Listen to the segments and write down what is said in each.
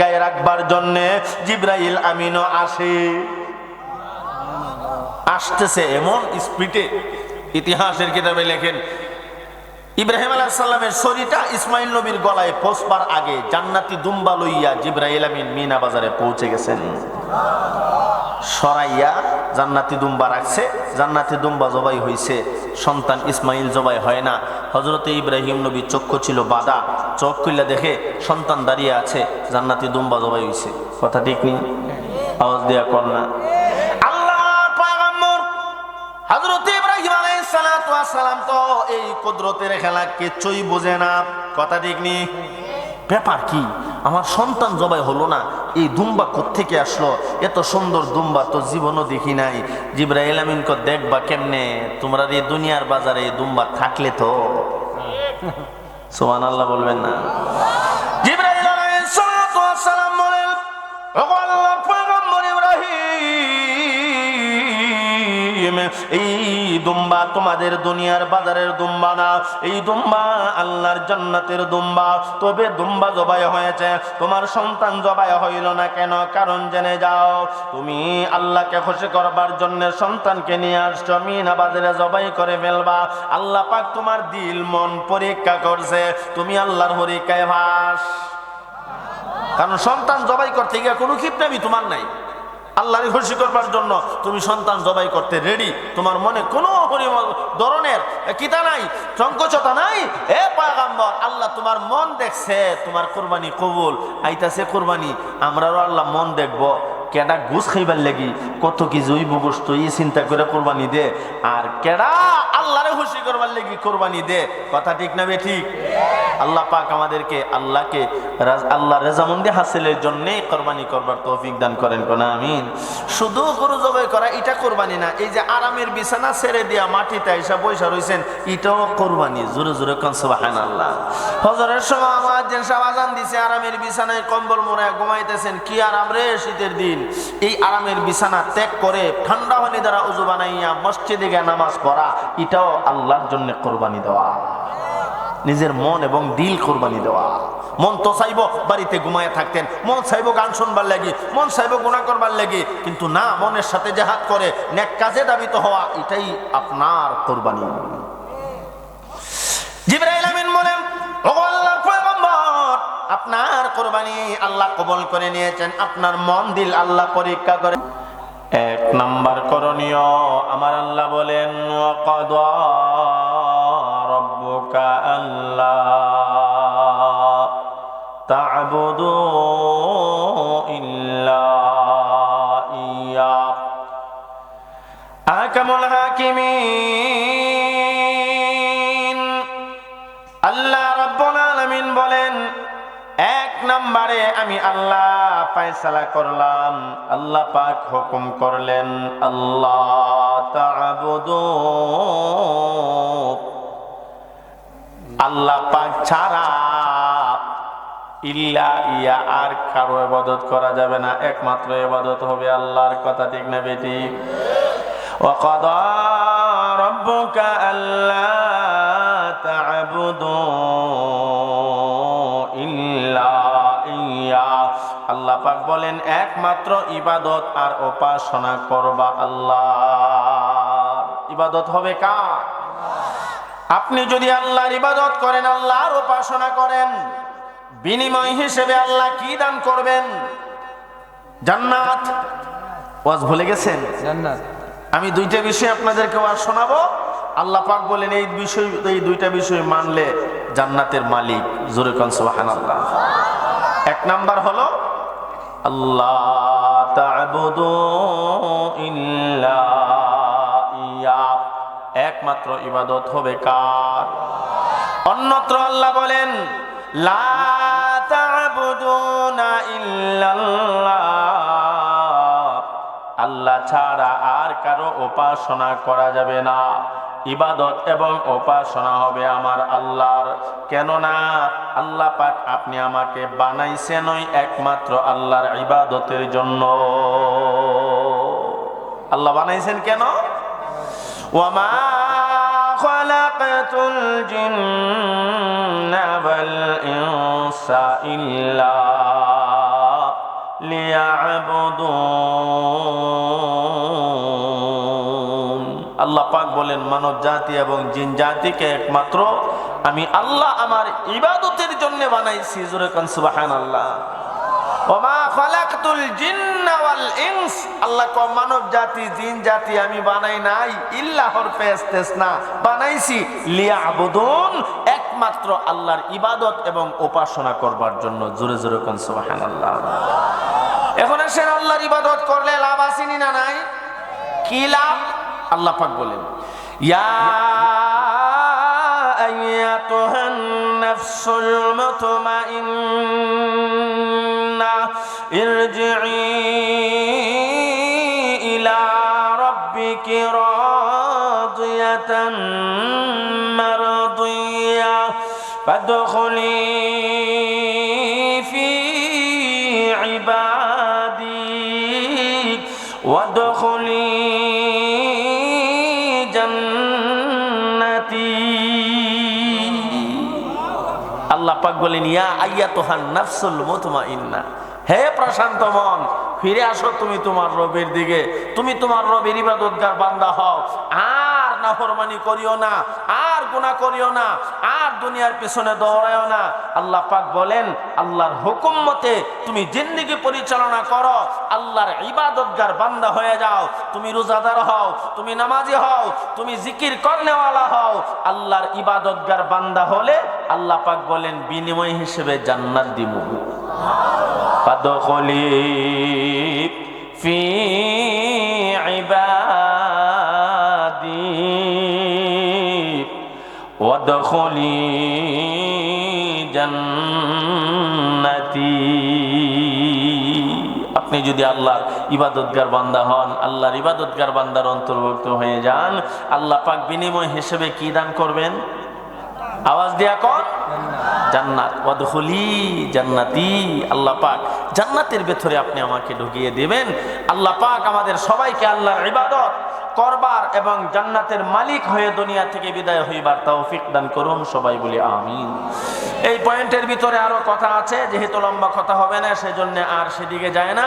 গায়ে রাখবার জন্য জিব্রাইল আমিনও আসে। আসতেছে এমন স্পিডে ইতিহাসের কিতাবে লেখেন, ইব্রাহিম আলাহিসাল্লামের শরীরটা ইসমাইল নবীর গলায় পৌঁছবার আগে জান্নাতি দুম্বা লইয়া জিব্রাহিল আমিন মিনা বাজারে পৌঁছে গেছেন। সরাইয়া জান্নাতি দুম্বা রাখছে। জান্নাতি দুম্বা জবাই হইছে। সন্তান ইসমাইল জবাই হয় না। হজরতে ইব্রাহিম নবী চক্ষু ছিল বাদা চোখ খুললে দেখে সন্তান দাঁড়িয়ে আছে। জান্নাতি দুম্বা জবাই হইছে। কথা ঠিক নেই? আওয়াজ দেয়া কর না। ইব্রাহিম সালাম তো এই কুদরতের খেলা কিছুই বোঝে না। কথা ঠিক নি ব্যাপার কি? আমার সন্তান জবাই হলো না। এই দুম্বা থেকে আসলো? এত সুন্দর দুম্বা তো জীবনও দেখি নাই। জিব্রাইল আমিন কো দেখবা কেমনে? তোমরা এই দুনিয়ার বাজারে এই দুম্বা থাকলে তো। সোমান আল্লাহ বলবেন না। বলেন এই দুম্বা তোমাদের দুনিয়ার বাজারের দুম্বা না? এই দুম্বা আল্লাহর জান্নাতের দুম্বা। তবে দুম্বা জবাই হয়েছে, তোমার সন্তান জবাই হইল না কেন? কারণ জেনে যাও, তুমি আল্লাহকে খুশি করবার জন্য সন্তানকে নিয়ে আসছো, মিনা বাজারে জবাই করে ফেলবা। আল্লাহ পাক তোমার দিল মন পরীক্ষা করছে, তুমি আল্লাহর পরীক্ষায় ভাস কারণ সন্তান জবাই করতে গিয়ে কোনো ক্ষিপ্তামি তোমার নাই। আল্লাহরে খুশি করবার জন্য তুমি সন্তান জবাই করতে রেডি তোমার মনে কোনো ধরনের কিতা নাই, সংকোচতা নাই? এ পাগাম্বর আল্লাহ তোমার মন দেখছে, তোমার কোরবানি কবুল। আইতাছে কোরবানি, আমরাও আল্লাহ মন দেখব। কেডা ঘুষ খাইবার লাগি, কত কি জৈব বস্তু, এই চিন্তা করে কোরবানি দে। আর কেডা আল্লাহরে খুশি করবার লাগি কোরবানি দে। কথা ঠিক না বে ঠিক? আল্লাহ পাক আমাদেরকে আল্লাহকে আল্লাহ রেজামন্দি হাসিলের জন্যই কোরবানি করবার তৌফিক দান করেন, কোন আমিন? শুধু গরু জবাই করা, এটা কোরবানি না, এই যে আরামের বিছানা ছেড়ে দিয়া মাটিতে এসে বৈশা রয়েছেন এটাও কোরবানি, জোরে জোরে কনসবাহান আল্লাহ হজরের সময় আমার যে আজান দিছে, আরামের বিছানায় কম্বল মোড়ায় ঘুমাইতেছেন, কি আরাম রে শীতের দিন? এই আরামের বিছানা ত্যাগ করে ঠান্ডা পানি দ্বারা উজু বানাইয়া মসজিদে গিয়ে নামাজ পড়া, এটাও আল্লাহর জন্য কোরবানি দেওয়া। নিজের মন এবং দিল কোরবানি দেওয়া। মন তো চাইব বাড়িতে ঘুমায় থাকতেন, মন চাইব গান শুনবার লাগি, মন চাইব গুণা করবার লাগি, কিন্তু না, মনের সাথে জাহাত করে, নেক কাজে দাবিত হওয়া, এটাই আপনার কোরবানি। জিব্রাইল আমিন আপনার কোরবানি আল্লাহ কবল করে নিয়েছেন, আপনার মন, দিল আল্লাহ পরীক্ষা করে। এক নাম্বার করণীয়, আমার আল্লাহ বলেন আল্লাহ তা'বুদু ইল্লা ইয়া। আকামুল হাকিমিন। আল্লাহ রাব্বুল আলামিন বলেন, এক নম্বরে আমি আল্লাহ ফয়সালা করলাম, আল্লাহ পাক হুকুম করলেন, আল্লাহ তা'বুদু আল্লাহ পাক ছাড়া ইল্লা ইয়া আর কারো ইবাদত করা যাবে না একমাত্র ইবাদত হবে আল্লাহর কথা ঠিক না বেটি وقضى ربك ألا تعبدوا إلا إياه আল্লাহ পাক বলেন একমাত্র ইবাদত আর উপাসনা করবা আল্লাহ ইবাদত হবে কার আপনি যদি আল্লাহর ইবাদত করেন আল্লাহর উপাসনা করেন বিনিময় হিসেবে আল্লাহ কি দান করবেন? জান্নাত। ওয়াজ ভুলে গেছেন? জান্নাত। আমি দুইটা বিষয় আপনাদেরকে ওয়াজ শোনাবো। আল্লাহ পাক বলেন এই বিষয় এই দুইটা বিষয় মানলে জান্নাতের মালিক। জোরে কন সুবহানাল্লাহ। এক নাম্বার হলো আল্লাহ তা'বুদু ইল্লা একমাত্র ইবাদত হবে কার? অন্যত্র আল্লাহ বলেন আল্লাহ ছাড়া আর কারও উপাসনা করা যাবে না। ইবাদত এবং উপাসনা হবে আমার আল্লাহর। কেননা, আল্লাহ পাক আপনি আমাকে বানাইছেন ওই একমাত্র আল্লাহর ইবাদতের জন্য। আল্লাহ বানাইছেন কেন? ওয়ামা ওয়াল ইনসা ইল্লা লিয়াবুদুন। আল্লাহ পাক বলেন মানব জাতি এবং জিন জাতিকে একমাত্র আমি আল্লাহ আমার ইবাদতের জন্য বানাইছি। জোরে কান সুবহানাল্লাহ। ওমা আল্লাহ কো মানব জাতি, জিন জাতি আমি বানাই নাই, ইল্লাহর বানাইছি। লিয়াবুদুন, একমাত্র আল্লাহর ইবাদত এবং উপাসনা করবার জন্য। জোরে জোরে সুবহানাল্লাহ। এখন আসেন আল্লাহর ইবাদত করলে লাভ আসেনি না নাই? কি লাভ? আল্লাহ পাক বলেন, ইয়া নাফসুল মুতমাইন্না ارجعي إلى ربك راضية مرضية فادخلي পাক বলেন ইয়া আইয়া তোহান নাফসুল মুতমাইন্না। হে প্রশান্ত মন, ফিরে আসো তুমি তোমার রবের দিকে। তুমি তোমার রবের ইবাদতগার বান্দা হও। আর নাফরমানি করিও না আর গুণা করিও না আর দুনিয়ার পেছনে দৌড়ায়ও না। আল্লাহ পাক বলেন আল্লাহর হুকুম মতে তুমি জিন্দিগি পরিচালনা করো আল্লাহর ইবাদতগার বান্দা হয়ে যাও তুমি রোজাদার হও তুমি নামাজি হও তুমি জিকির করনেওয়ালা হও আল্লাহর ইবাদতগার বান্দা হলে আল্লাহ পাক বলেন বিনিময় হিসেবে জান্নাত দিব পাদখলি ফি وادخلي جنتي আপনি যদি আল্লাহর ইবাদতগার বান্দা হন আল্লাহর ইবাদতগার বান্দার অন্তর্ভুক্ত হয়ে যান আল্লাহ পাক বিনিময় হিসেবে কি দান করবেন আওয়াজ দিয়া কর জান্নাত ওয়াদখুলি জান্নাতি আল্লাহ পাক জান্নাতের ভেতরে আপনি আমাকে ঢুকিয়ে দিবেন আল্লাহ পাক আমাদের সবাইকে আল্লাহর ইবাদত করবার এবং জান্নাতের মালিক হয়ে দুনিয়া থেকে বিদায় হইবার তৌফিক দান করুন, সবাই বলি আমিন। এই পয়েন্টের ভিতরে আরও কথা আছে, যেহেতু লম্বা কথা হবে না, সেজন্য আর সেদিকে যায় না।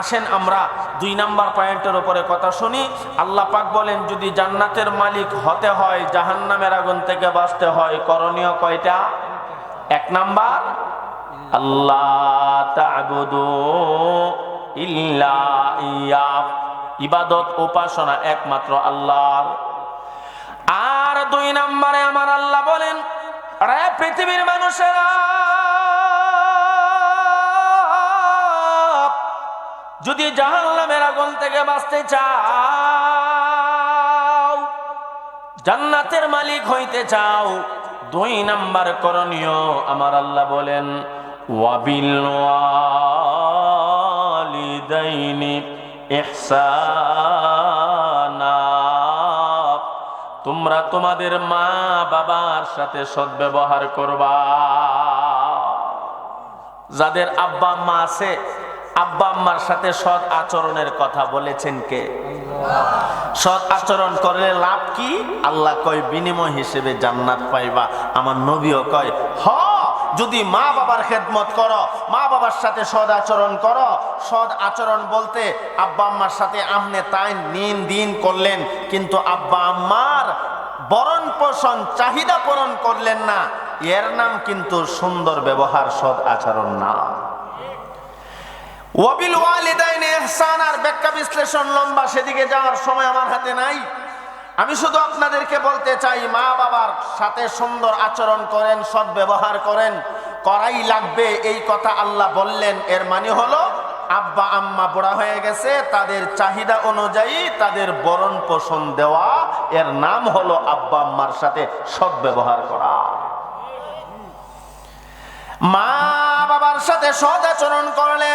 আসেন আমরা দুই নাম্বার পয়েন্টের উপরে কথা শুনি। আল্লাহ পাক বলেন, যদি জান্নাতের মালিক হতে হয়, জাহান্নামের আগুন থেকে বাঁচতে হয়, করণীয় কয়টা? এক নাম্বার আল্লাহ ইয়া। ইবাদত উপাসনা একমাত্র আল্লাহর। আর দুই নম্বরে আমার আল্লাহ বলেন পৃথিবীর মানুষেরা, যদি জাহান্নামের আগুন থেকে বাঁচতে চাও, জান্নাতের মালিক হইতে চাও, দুই নাম্বার করণীয়, আমার আল্লাহ বলেন, ওয়াবিল ওয়ালিদাইনি তোমরা তোমাদের মা বাবার সাথে সদ্ব্যবহার করবা। যাদের আব্বা আম্মা আছে, আব্বা আম্মার সাথে সৎ আচরণের কথা বলেছেন কে? সৎ আচরণ করলে লাভ কি? আল্লাহ কয়, বিনিময় হিসেবে জান্নাত পাইবা। আমার নবীও কয়, হ যদি মা বাবার খেদমত করো, মা বাবার সাথে সদ আচরণ করো সদ আচরণ বলতে আব্বা আম্মার সাথে আমনে তাই নিন, দিন করলেন, কিন্তু আব্বা আম্মার বরণ পোষণ, চাহিদা পূরণ করলেন না, এর নাম কিন্তু সুন্দর ব্যবহার সদ আচরণ না। ওয়াবিল ওয়ালিদাইন ইহসান, আর ব্যাখ্যা বিশ্লেষণ লম্বা, সেদিকে যাওয়ার সময় আমার হাতে নাই। আমি শুধু আপনাদেরকে বলতে চাই, মা বাবার সাথে সুন্দর আচরণ করেন সৎ ব্যবহার করেন, করাই লাগবে, এই কথা আল্লাহ বললেন। এর মানে হলো, আব্বা, আম্মা বড়া হয়ে গেছে, তাদের চাহিদা অনুযায়ী তাদের বরণ পোষণ দেওয়া, এর নাম হলো আব্বা, আম্মার সাথে সৎ ব্যবহার করা। মা বাবার সাথে সৎ আচরণ করলে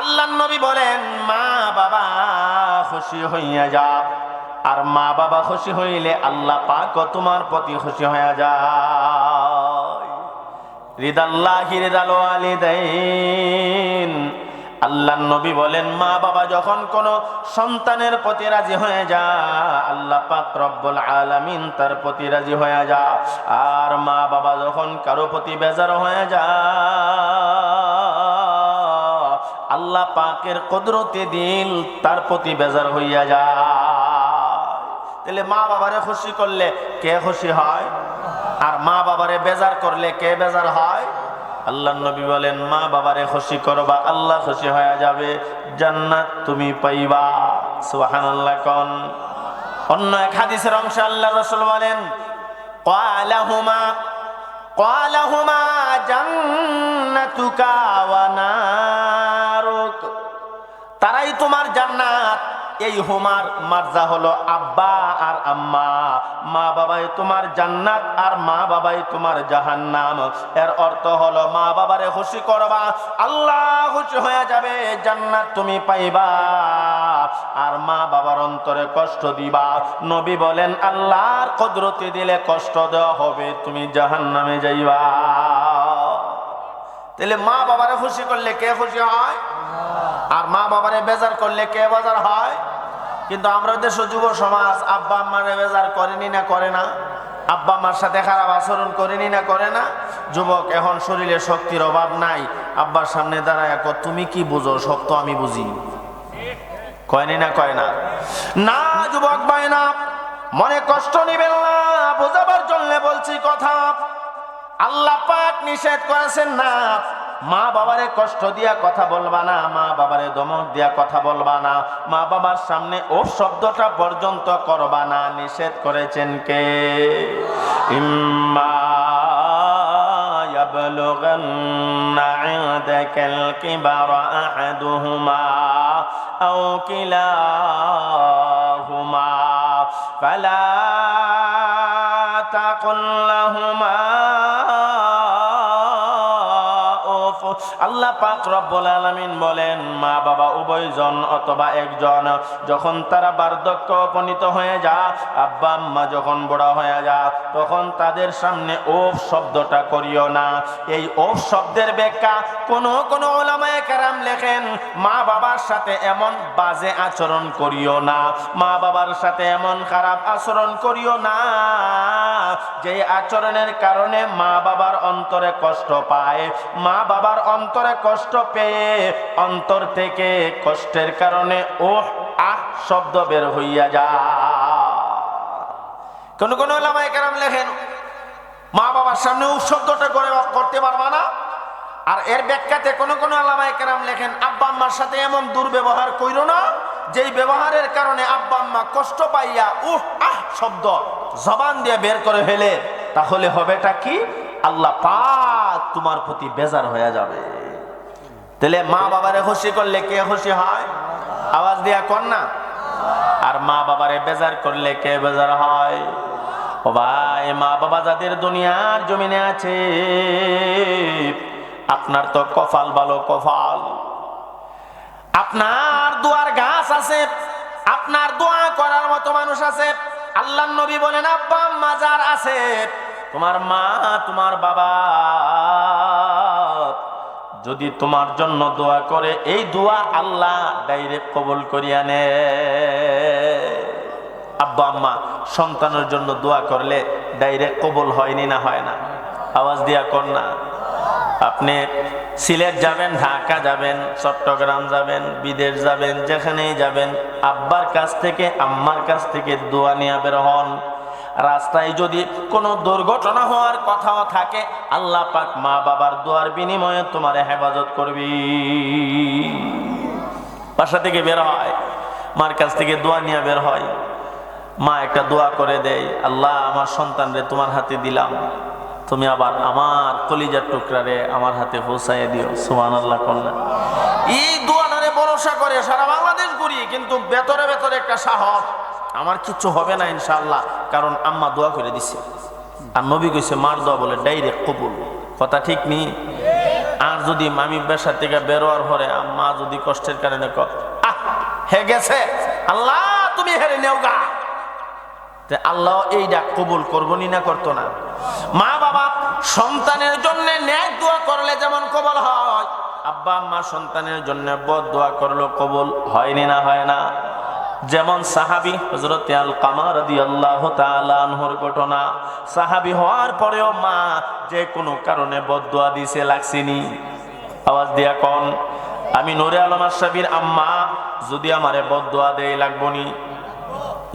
আল্লাহ নবী বলেন, মা বাবা, খুশি হইয়া যা। আর মা বাবা খুশি হইলে আল্লাহ পাক তোমার প্রতি খুশি হইয়া যায়। রিদাল্লাহি রিদাল ওয়ালিদাইন। আল্লাহ নবী বলেন, মা বাবা যখন কোন সন্তানের প্রতি রাজি হয়ে যা আল্লাহ পাক রব্বুল আলামিন তার প্রতি রাজি হয়ে যা আর মা বাবা যখন কারও প্রতি বেজার হয়ে যা আল্লাহ পাকের কদরতে দিল তার প্রতি বেজার হইয়া যায়। তাহলে মা বাবারে খুশি করলে কে খুশি হয়? আর মা বাবারে বেজার করলে কে বেজার হয়? আল্লাহ নবী বলেন, মা বাবারে খুশি করবা, আল্লাহ খুশি হয়ে যাবে। জান্নাত তুমি পাইবা। সুহান আল্লাহ কন? অন্য এক হাদিসের অংশ আল্লাহ রসুল বলেন কয়ালাহুমা কয়ালাহুমা জান্নাতুকা ওয়া নারুক। তারাই তোমার জান্নাত। এই হুমার মার্জা হলো আব্বা আর আম্মা। মা বাবাই তোমার জান্নাত আর মা বাবাই তোমার জাহান্নাম। এর অর্থ হলো মা বাবারে খুশি করবা, আল্লাহ খুশি হয়ে যাবে, জান্নাত তুমি পাইবা। আর মা বাবার অন্তরে কষ্ট দিবা। নবী বলেন, আল্লাহর কদরতি দিলে কষ্ট দেওয়া হবে, তুমি জাহান্নামে যাইবা। তাহলে মা বাবারে খুশি করলে কে খুশি হয়? আর মা বাবারে বেজার করলে কে বাজার হয়? কিন্তু আমরা দেশ যুব সমাজ আব্বা আম্মারে বেজার করেনি না করে না? আব্বা আম্মার সাথে খারাপ আচরণ করেনি না করে না? যুবক, এখন শরীরে শক্তির অভাব নাই। আব্বার সামনে দাঁড়ায় তুমি কি বুঝো? সব তো আমি বুঝি। কয়নি না কয় না? না, যুবক ভাই না মনে কষ্ট নিবেন না। বোঝাবার জন্য বলছি কথা। আল্লাহ পাক নিষেধ করেছেন না। মা বাবারে কষ্ট দিয়া কথা বলবা না মা বাবারে দমক দিয়া কথা বলবা না মা বাবার সামনে ও শব্দটা পর্যন্ত করবা না নিষেধ করেছেন কে ইম্মা يبلغن عندك الكبر أحدهما أو كلاهما فلا আল্লাহ পাক রব্বুল আলামিন বলেন, মা বাবা উভয়জন অথবা একজন যখন তারা বার্ধক্য উপনীত হয়ে যা আব্বা আম্মা যখন বড় হয়ে যা তখন তাদের সামনে ওফ শব্দটা করিও না। এই ওফ শব্দের ব্যাখ্যা কোন কোন ওলামায়ে কেরাম লেখেন, মা বাবার সাথে এমন বাজে আচরণ করিও না, মা বাবার সাথে এমন খারাপ আচরণ করিও না, যে আচরণের কারণে মা বাবার অন্তরে কষ্ট পায়। মা বাবার অন্তরে কষ্ট পেয়ে অন্তর থেকে কষ্টের কারণে ও আহ, শব্দ বের হইয়া যায়। কোন কোন কেরাম লেখেন, মা বাবার সামনে উফ শব্দটা করে করতে পারবা না। আর এর ব্যাখ্যাতে কোন কোন আল্লামায় কেরাম লেখেন, আব্বা আম্মার সাথে এমন দুর্ব্যবহার কইরো না, যেই ব্যবহারের কারণে আব্বা আম্মা কষ্ট পাইয়া উহ আহ, শব্দ জবান দিয়ে বের করে ফেলে, তাহলে হবেটা কি? আল্লাহ পাক তোমার প্রতি বেজার হয়ে যাবে। তাহলে মা বাবারে খুশি করলে কে খুশি হয়? আওয়াজ দিয়া কর না। আর মা বাবারে বেজার করলে কে বেজার হয়? ও ভাই, মা বাবা যাদের দুনিয়ার জমিনে আছে, আপনার তো কফাল ভালো কফাল আপনার দুয়ার গাছ আছে, আপনার দোয়া করার মতো মানুষ আছে। আল্লাহ নবী বলেন, আব্বা মাজার আছে, তোমার মা, তোমার বাবা যদি তোমার জন্য দোয়া করে, এই দোয়া আল্লাহ ডাইরেক্ট কবুল করিয়া নে। আব্বা, আম্মা, সন্তানের জন্য দোয়া করলে ডাইরেক্ট কবুল হয়নি না হয় না? আওয়াজ দিয়া কর না। আপনি সিলেট যাবেন, ঢাকা যাবেন, চট্টগ্রাম যাবেন, বিদেশ যাবেন, যেখানেই যাবেন, আব্বার কাছ থেকে, আম্মার কাছ থেকে দোয়া নিয়ে বের হন। রাস্তায় যদি কোনো দুর্ঘটনা হওয়ার কথাও থাকে, আল্লাহ পাক মা বাবার দোয়ার বিনিময়ে তোমার হেফাজত করবি। বাসা থেকে বের হয়, মার কাছ থেকে দোয়া নিয়ে বের হয়। মা একটা দোয়া করে দেয়, আল্লাহ আমার সন্তানরে তোমার হাতে দিলাম, তুমি আবার আমার কলিজার টুকরারে আমার হাতে পৌঁছাই দিও সুমান আল্লাহ করলেন এই দোয়াটারে ভরসা করে সারা বাংলাদেশ ঘুরি, কিন্তু ভেতরে ভেতরে একটা সাহস। আমার কিচ্ছু হবে না ইনশাআল্লাহ, কারণ আম্মা দোয়া করে দিছে। আর নবী কইছে, মার দোয়া বলে, ডাইরেক্ট কবুল। কথা ঠিক নেই আর যদি মামি বেসার থেকে বেরোয়ার পরে আম্মা যদি কষ্টের কারণে ক হে গেছে। আল্লাহ, তুমি হেরে নেও গা। তে আল্লাহ এই ডাক কবুল করব না করতো না? মা বাবা, সন্তানের জন্য ন্যায় দোয়া করলে যেমন কবল হয়। আব্বা আম্মা সন্তানের জন্য বদ দোয়া করল কবল হয়নি না হয় না? যেমন সাহাবি হজরত আল কামার আল্লাহ তালহর ঘটনা। সাহাবি হওয়ার পরেও মা যে কোনো কারণে বদুয়া দিছে, লাগছিনি। আওয়াজ দিয়া কন, আমি নুরে আলম আশরাফির আম্মা, যদি আমারে বদুয়া দেয় লাগবনি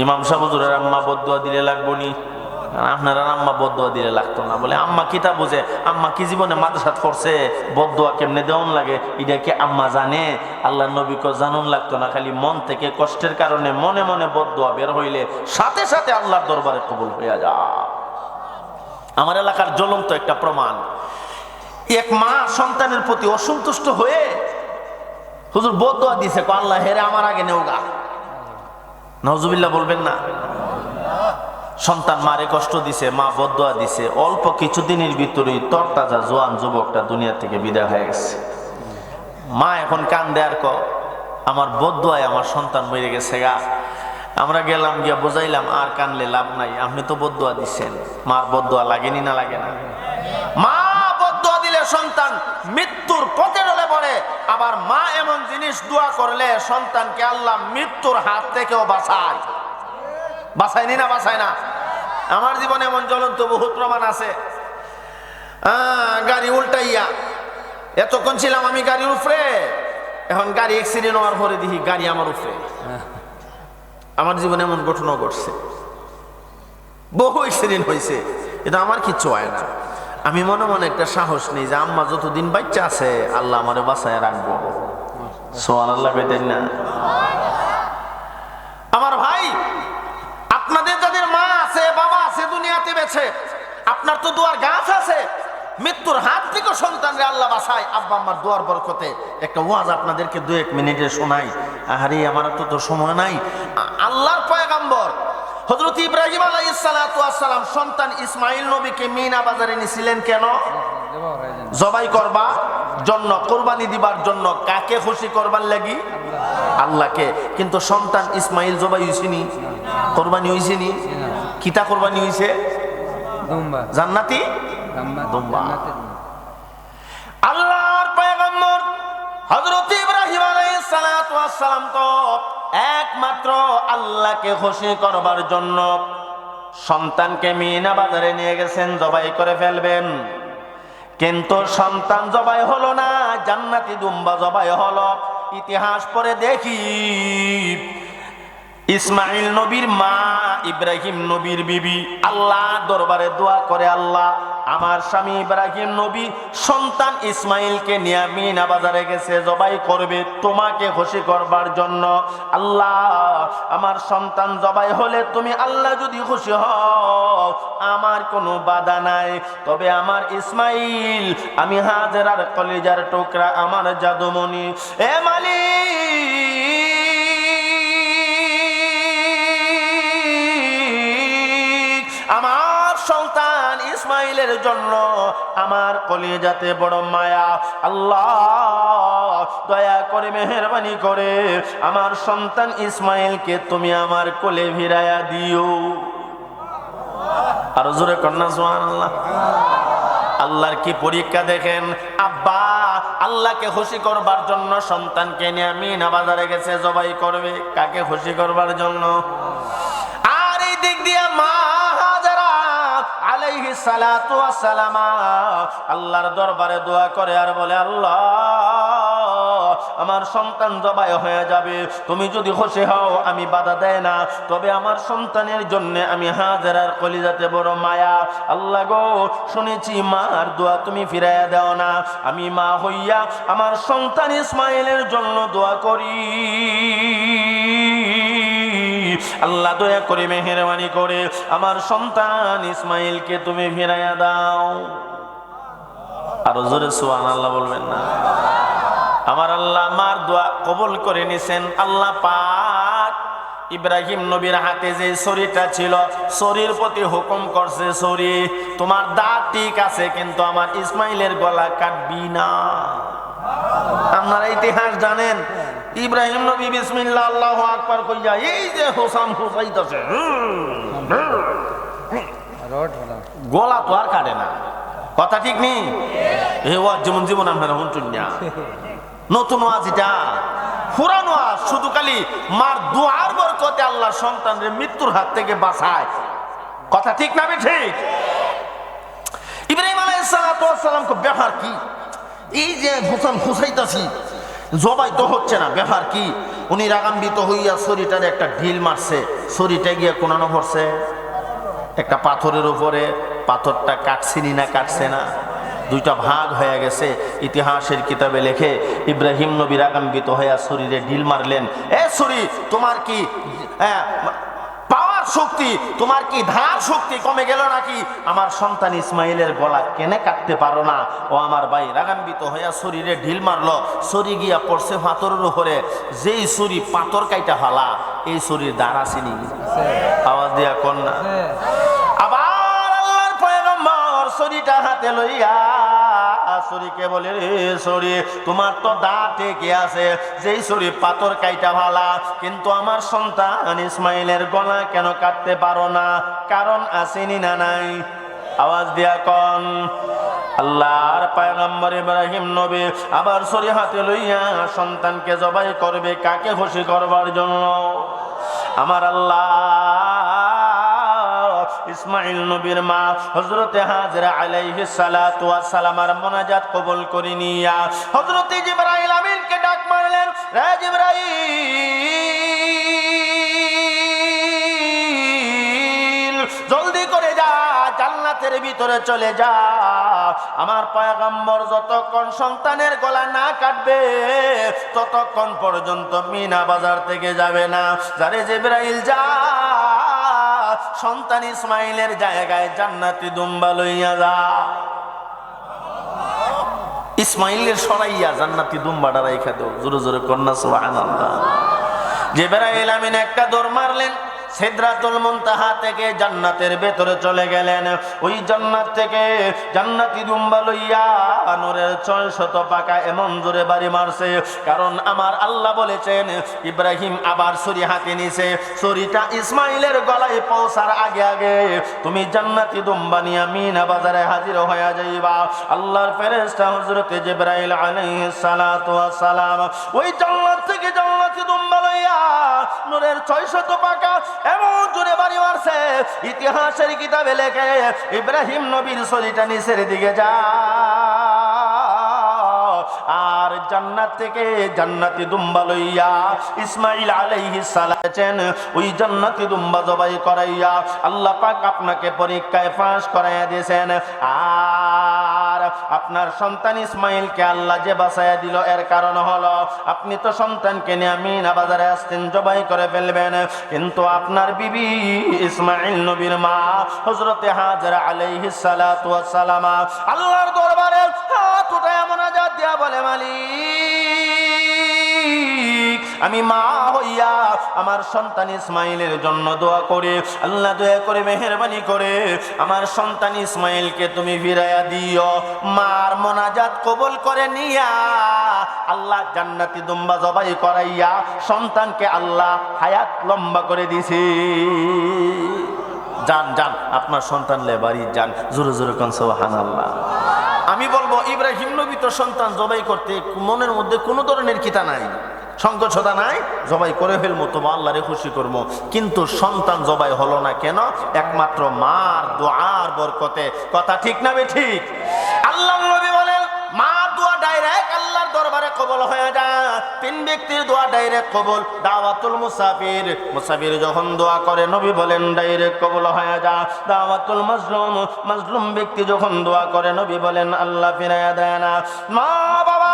ইমাম সাহুজুরের আম্মা বদুয়া দিলে লাগবো নি? আর আপনার আম্মা বদুয়া দিলে লাগতো না। বলে, আম্মা কিতা আম্মা কি জীবনে মাদ্রাসাত বদুয়া কেমনে দেওয়ান লাগে? এটা কি আম্মা জানে? আল্লাহ নবীকে জানুন লাগতো না। খালি মন থেকে কষ্টের কারণে মনে মনে বদুয়া বের হইলে সাথে সাথে আল্লাহর দরবারে কবুল হইয়া যা। আমার এলাকার জ্বলন্ত একটা প্রমাণ। এক মা সন্তানের প্রতি অসন্তুষ্ট হয়ে হুজুর বদুয়া দিছে আল্লাহ হেরে আমার আগে নেওগা নজুবিল্লাহ বলবেন না। সন্তান মারে কষ্ট দিছে, মা বদুয়া দিছে, অল্প কিছুদিনের ভিতরেই তরতাজা জোয়ান যুবকটা দুনিয়া থেকে বিদায় হয়ে গেছে। মা এখন কান দেয়ার ক আমার বদুয়ায় আমার সন্তান মরে গেছে গা। আমরা গেলাম গিয়া বুঝাইলাম, আর কানলে লাভ নাই, আপনি তো বদুয়া দিচ্ছেন মার বদুয়া লাগেনি না লাগে না? মা বদুয়া দিলে সন্তান মৃত্যুর পথে ডলে পড়ে। আবার মা এমন জিনিস দোয়া করলে সন্তানকে আল্লাহ মৃত্যুর হাত থেকেও বাঁচায়। বাঁচায়নি না বাঁচায় না। আমার জীবনে এমন জ্বলন্ত বহুত প্রমাণ আছে। গাড়ি উল্টাইয়া। এতক্ষণ ছিলাম আমি গাড়ির উপরে। এখন গাড়ি অ্যাক্সিডেন্ট হওয়ার পরে দেখি গাড়ি আমার উপরে। আমার জীবনে এমন ঘটনাও ঘটছে। বহু অ্যাক্সিডেন্ট হয়েছে। এটা আমার কিচ্ছু হয় না। আমি মনে মনে একটা সাহস নেই যে আম্মা যতদিন বাচ্চা আছে, আল্লাহ আমারে বাসায় রাখব। সোয়ান আল্লাহ না আমার ভাই আপনাদের যাদের মা আছে বাবা আছে দুনিয়াতে বেছে আপনার তো দুয়ার গাছ আছে মৃত্যুর হাত থেকে সন্তানরে আল্লাহ বাসায় আব্বা আমার দুয়ার বরকতে। একটা ওয়াজ আপনাদেরকে দু এক মিনিটে শোনাই। আহারে আমার তো তো সময় নাই। আল্লাহর পয়গাম্বর হজরত ইব্রাহিম আলাইসালাম সন্তান ইসমাইল নবীকে মিনা বাজারে নিছিলেন কেন? জবাই করবা জন্য কোরবানি দিবার জন্য। কাকে খুশি করবার লাগি? আল্লাহকে। কিন্তু সন্তান ইসমাইল জবাই হয়েছিনি কোরবানি হয়েছিনি কিতা কোরবানি হয়েছে জান্নাতি? দুম্বা। আল্লাহর পয়গম্বর হযরত ইব্রাহিম আলাইহিস সালাতু ওয়াস সালাম তো একমাত্র আল্লাহকে খুশি করবার জন্য সন্তানকে মিনা বাজারে নিয়ে গেছেন জবাই করে ফেলবেন। কিন্তু সন্তান জবাই হলো না জান্নাতি দুম্বা জবাই হলো। ইতিহাস পরে দেখি ইসমাইল নবীর মা, ইব্রাহিম নবীর বিবি। আল্লাহ দরবারে দোয়া করে আল্লাহ, আমার স্বামী ইব্রাহিম নবী সন্তান ইসমাইলকে নিয়ে মিনা বাজারে গেছে, জবাই করবে, তোমাকে খুশি করবার জন্য। আল্লাহ, আমার সন্তান জবাই হলে তুমি আল্লাহ যদি খুশি হও, আমার কোনো বাধা নাই। তবে আমার ইসমাইল আমি হাজার কলিজার টুকরা, আমার জাদুমণি। এ মালিক আমার সন্তান ইসমাইলের জন্য আমার কলিজাতে বড় মায়া। আল্লাহ, দয়া করে মেহরবানি করে আমার সন্তান ইসমাইলকে তুমি আমার কোলে ভিড়াইয়া দিও। আর জোরে কন্যা সোহান আল্লাহ আল্লাহর কি পরীক্ষা দেখেন? আব্বা, আল্লাহকে খুশি করবার জন্য সন্তানকে নিয়ে মিনা বাজারে গেছে, জবাই করবে। কাকে খুশি করবার জন্য? আর এই দিক দিয়ে মা আল্লাহর দরবারে দোয়া করে আর বলে, আল্লাহ, আমার সন্তান জবাই হয়ে যাবে। তুমি যদি খুশি হও, আমি বাধা দেয় না। তবে আমার সন্তানের জন্য আমি হাজারার কলিজাতে বড় মায়া। আল্লাহ গো, শুনেছি মার দোয়া তুমি ফিরাইয়া দাও না। আমি মা হইয়া আমার সন্তান ইসমাইলের জন্য দোয়া করি। আল্লাহ দয়া করে মেহরবানি করে আমার সন্তান ইসমাইলকে তুমি ফিরাইয়া দাও। আরও জোরে সোয়ান আল্লাহ বলবেন না। আমার আল্লাহ আমার দোয়া কবুল করে নিছেন। আল্লাহ পাক ইব্রাহিম নবীর হাতে যে শরীরটা ছিল শরীর প্রতি হুকুম করছে শরী তোমার দাঁত ঠিক আছে, কিন্তু আমার ইসমাইলের গলা কাটবি না। আপনারা ইতিহাস জানেন ইব্রাহিম নবী বিসমিল্লাহ আল্লাহু আকবার কইয়া এই যে হোসাম হুসাইতেছে গলা তো আর কাটে না কথা ঠিক নেই এ ওয়াজ যেমন জীবন আপনারা শুনছেন না নতুন ওয়াজ এটা পুরানো ওয়াজ শুধু খালি মার দুয়ার বরকতে আল্লাহ সন্তানের মৃত্যুর হাত থেকে বাঁচায় কথা ঠিক না বে ঠিক ইব্রাহিম আলাইহিস সালাতু ওয়াস সালাম কো ব্যাপার কি এই যে হোসেন হুসাইতাছি জবাই তো হচ্ছে না, ব্যাপার কি? উনি রাগাম্বিত হইয়া শরীরটার একটা ঢিল মারছে, শরীরটা গিয়ে কোনানো ভরছে একটা পাথরের উপরে, পাথরটা কাটছিনি না কাটছে না। দুইটা ভাগ হয়ে গেছে, ইতিহাসের কিতাবে লেখে, ইব্রাহিম নবী রাগাম্বিত হইয়া শরীরে ঢিল মারলেন, এ শরীর, তোমার কি পাওয়ার শক্তি তোমার কি ধার শক্তি কমে গেল নাকি? আমার সন্তান ইসমাইলের গলা কেনে কাটতে পারো না। ও আমার ভাই রাগাম্বিত হইয়া শরীরে ঢিল মারলো ছুরি গিয়া পড়ছে পাথরের উপরে। যেই ছুরি পাথর কাইটা হালা এই ছুরির দ্বার আসেনি আওয়াজ দিয়া কন্যা আবার আল্লাহর পয়গম্বর ছুরিটা হাতে লইয়া ছুরিকে বলে রে তোমার তো দাঁতে কে আছে, যেই পাথর কাইটা ভালা। কিন্তু আমার সন্তান ইসমাইলের গলা কেন কাটতে পারো না? কারণ আসেনি না নাই। আওয়াজ দিয়া কন, আল্লাহর পায়গম্বর ইব্রাহিম নবী আবার ছুরি হাতে লইয়া সন্তানকে জবাই করবে, কাকে খুশি করবার জন্য? আমার আল্লাহ ইসমাইল নবীর মা হজরতে হাজরা আলাইহি সালাতু ওয়াস সালামার মোনাজাত কবুল করে নিয়া হজরতে জিবরাইল আমিনকে ডাক মারলেন, রে জিবরাইল, জলদি করে যা, জান্নাতের ভিতরে চলে যা। আমার পয়গম্বর যতক্ষণ সন্তানের গলা না কাটবে, ততক্ষণ পর্যন্ত মিনা বাজার থেকে যাবে না। যারে জিবরাইল যা সন্তান ইসমাইলের জায়গায় জান্নাতি দুম্বা লইয়া যা। ইসমাইলের সরাইয়া জান্নাতি দুম্বা ডারাই দেও। জোরে জোরে কন্যা সোহান যে বেড়া এলামিন একটা দৌড় মারলেন। সিদরাতুল মুনতাহা থেকে জান্নাতের ভেতরে চলে গেলেন। ওই জান্নাত থেকে জান্নাতি দুম্বা লইয়া নূরের ছয় শত পাকা এমন জোরে বাড়ি মারছে। কারণ আমার আল্লাহ বলেছেন, ইব্রাহিম আবার ছুরি হাতে নিছে। ছুরিটা ইসমাইলের গলায় পৌঁছার আগে আগে তুমি জান্নাতি দুম্বা নিয়ে মিনা বাজারে হাজির হয়ে যাইবা। আল্লাহর ফেরেশতা হযরতে জিবরাইল আলাইহিস সালাতু ওয়াস সালাম, ওই জান্নাত থেকে জান্নাতি দুম্বা ইতিহাসের কিতাবে লেখে, ইব্রাহিম নবীর শরীরটা নিচের দিকে যা। আর জান্নাত থেকে জান্নাতি দুম্বা লইয়া ইসমাইল আলাইহি সালাম ওই জান্নাতি দুম্বা জবাই করাইয়া আল্লাহ পাক আপনাকে পরীক্ষায় পাস করাইয়া দিয়েছেন। আর আপনার সন্তান ইসমাইলকে আল্লাহ যে বাসায় দিল, এর কারণ হলো আপনি তো সন্তানকে নিয়ে মিনা বাজারে আসতেন, জবাই করে ফেলবেন। কিন্তু আপনার বিবি ইসমাইল নবীর মা হজরতে হাজার আলাইহি সালামা আল্লাহর দরবারে হাত উঠায় মোনাজাত দিয়া বলে, মালিক আমি মা হইয়া আমার সন্তান ইসমাইলের জন্য দোয়া করে। আল্লাহ দয়া করে মেহরবানি করে। আমার সন্তান ইসমাইলকে তুমি ফিরাইয়া দিও। মার মোনাজাত কবুল করে নিয়া আল্লাহ জান্নাতি দুম্বা জবাই করাইয়া সন্তানকে আল্লাহ হায়াত লম্বা করে দিছি। যান যান, আপনার সন্তান লে বাড়ি যান। জোরে জোরে কন আল্লাহ আমি বলব, ইব্রাহিম নবী তো সন্তান জবাই করতে মনের মধ্যে কোনো ধরনের কিতা নাই। সংকোচতা নাই, জবাই করে ফেলব, তোমা আল্লাহরে খুশি করব। কিন্তু সন্তান জবাই হলো না কেন? একমাত্র মার দোয়ার বরকতে। কথা ঠিক না ঠিক? আল্লাহ নবী বলেন মা দোয়া ডাইরেক্ট আল্লাহর দরবারে কবল হয়ে যায়। তিন ব্যক্তির দোয়া ডাইরেক্ট কবল, দাওয়াতুল মুসাফির। মুসাফির যখন দোয়া করে, নবী বলেন ডাইরেক্ট কবল হয়ে যা। দাওয়াতুল মাজলুম মাজলুম ব্যক্তি যখন দোয়া করে, নবী বলেন, আল্লাহ ফিরাইয়া দেয় না। মা বাবা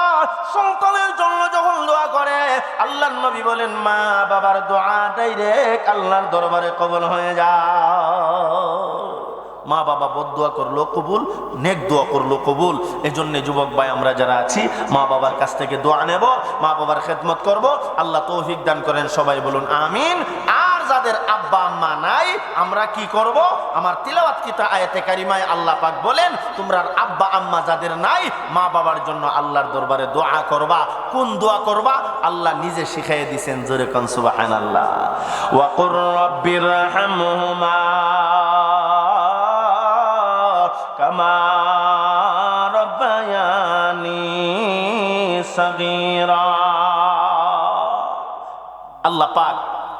সন্তানের জন্য করে আল্লাহর নবী বলেন, মা বাবার দোয়া ডাইরেক্ট আল্লাহর দরবারে কবল হয়ে যাও। মা বাবা বদুয়া করল, কবুল, নেক দোয়া করল, কবুল। এই জন্য যুবক ভাই, আমরা যারা আছি, মা বাবার কাছ থেকে দোয়া নেব, মা বাবার খেদমত করব। আল্লাহ তৌফিক দান করেন, সবাই বলুন, আমিন। যাদের আব্বা আম্মা নাই, আমরা কি করব? আমার তিলাবাত কিতা আয়াতে কারিমায় আল্লাহ পাক বলেন, তোমরা আব্বা আম্মা যাদের নাই, মা বাবার জন্য আল্লাহর দরবারে দোয়া করবা। কোন দোয়া করবা? আল্লাহ নিজে শিখাই দিছেন, জোরে কন সুবহানাল্লাহ। ওয়া কুর রাব্বির হামহুমা কামা রব্বায়ানি সগীরা। আল্লাহ পাক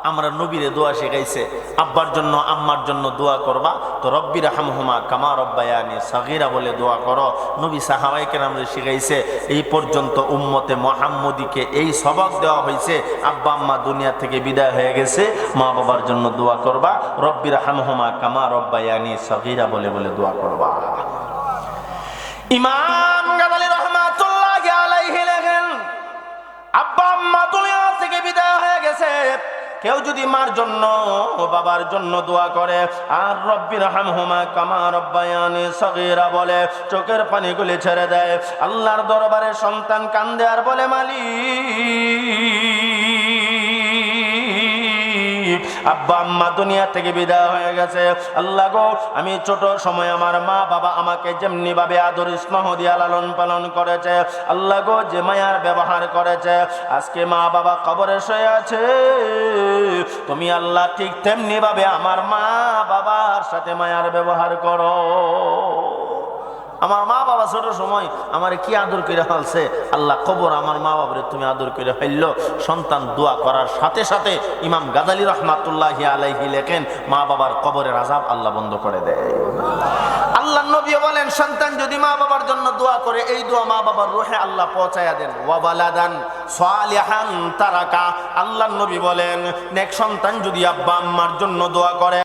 আমরা নবীরে দোয়া শিখাইছে, আব্বার জন্য, আম্মার জন্য দোয়া করবা, তো রব্বির হামহুমা কামা রব্বায়ানি সাগিরা বলে দোয়া করো। নবী সাহাবাইকে আমরা শিখাইছে, এই পর্যন্ত উম্মতে মোহাম্মদীকে এই সবক দেওয়া হয়েছে আব্বা আম্মা দুনিয়া থেকে বিদায় হয়ে গেছে, মা বাবার জন্য দোয়া করবা রব্বির হামহুমা কামা রব্বায়ানি সাগিরা বলে বলে দোয়া করবা। লেখেন, আব্বা আম্মা দুনিয়া থেকে বিদায় হয়ে গেছে। কেউ যদি মার জন্য বাবার জন্য দোয়া করে, আর রব্বির হামহুমা কামা রব্বায়ানি সগিরা বলে, চোখের পানিগুলি ছেড়ে দেয়, আল্লাহর দরবারে সন্তান কান্দে আর বলে, মালিক আব্বা, আম্মা দুনিয়া থেকে বিদায় হয়ে গেছে। আল্লাহ গো, আমি ছোট সময় আমার মা বাবা আমাকে যেমনি ভাবে আদর, স্নেহ দিয়া লালন পালন করেছে। আল্লাহ গো, যে মায়ার ব্যবহার করেছে, আজকে মা বাবা কবরে শুয়ে আছে। তুমি আল্লাহ ঠিক তেমনি ভাবে আমার মা বাবার সাথে মায়ার ব্যবহার করো। আমার মা বাবা ছোট সময় আমার কি আদর করে ফেলছে? আল্লাহ কবর আমার মা বাবারে তুমি আদর করে ফেলল। সন্তান দোয়া করার সাথে সাথে ইমাম গাজালি রহমাতুল্লাহ আলাইহি লেখেন, মা বাবার কবরের আজাব আল্লাহ বন্ধ করে দেয়। আল্লাহ নবী বলেন, সন্তান যদি মা বাবার জন্য দোয়া করে, এই দোয়া মা বাবার রোহে আল্লাহ পৌঁছায়া দেন। ওয়াবালাদান সালিহান তারাকা। আল্লাহ নবী বলেন, নেক সন্তান যদি আব্বা আম্মার জন্য দোয়া করে